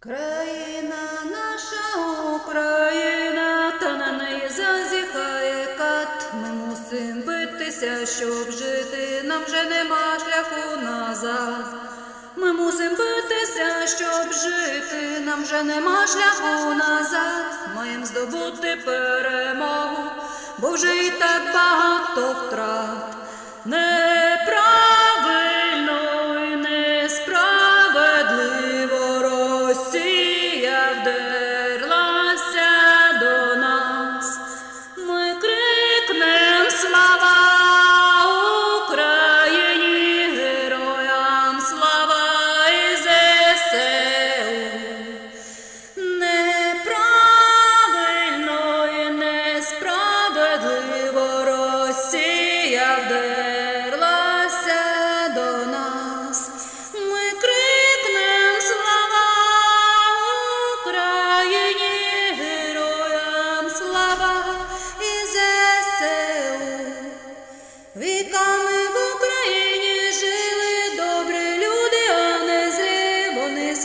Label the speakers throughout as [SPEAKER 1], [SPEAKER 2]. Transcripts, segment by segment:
[SPEAKER 1] Країна наша Україна, та на неї зазіхає кат. Ми мусим битися, щоб жити, нам вже нема шляху назад. Ми мусим битися, щоб жити, нам вже нема шляху назад. Маєм здобути перемогу, бо вже і так багато втрат. Неправильно the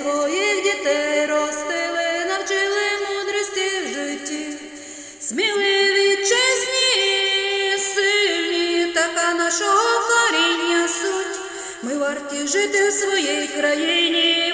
[SPEAKER 1] своїх дітей ростили, навчили мудрості в житті. Сміливі, чесні, сильні, така нашого коріння суть. Ми варті жити в своїй країні,